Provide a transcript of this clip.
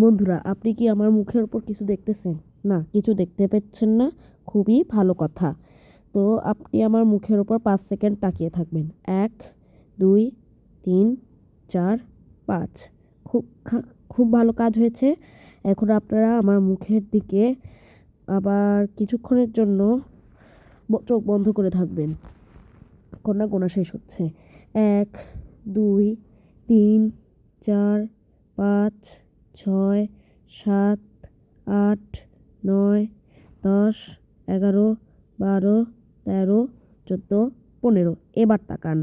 বন্ধুরা, আপনি কি আমার মুখের ওপর কিছু দেখতেছেন? না, কিছু দেখতে পাচ্ছেন না? খুবই ভালো কথা। তো আপনি আমার মুখের ওপর পাঁচ সেকেন্ড তাকিয়ে থাকবেন। এক, দুই, তিন, চার, পাঁচ। খুব খুব ভালো কাজ হয়েছে। এখন আপনারা আমার মুখের দিকে আবার কিছুক্ষণের জন্য চোখ বন্ধ করে থাকবেন। কন্যা গোনা শেষ হচ্ছে। এক, দুই, তিন, চার, পাঁচ ছয় সাত আট নয় দশ এগারো বারো তেরো চোদ্দ পনেরো। এবার তাকান।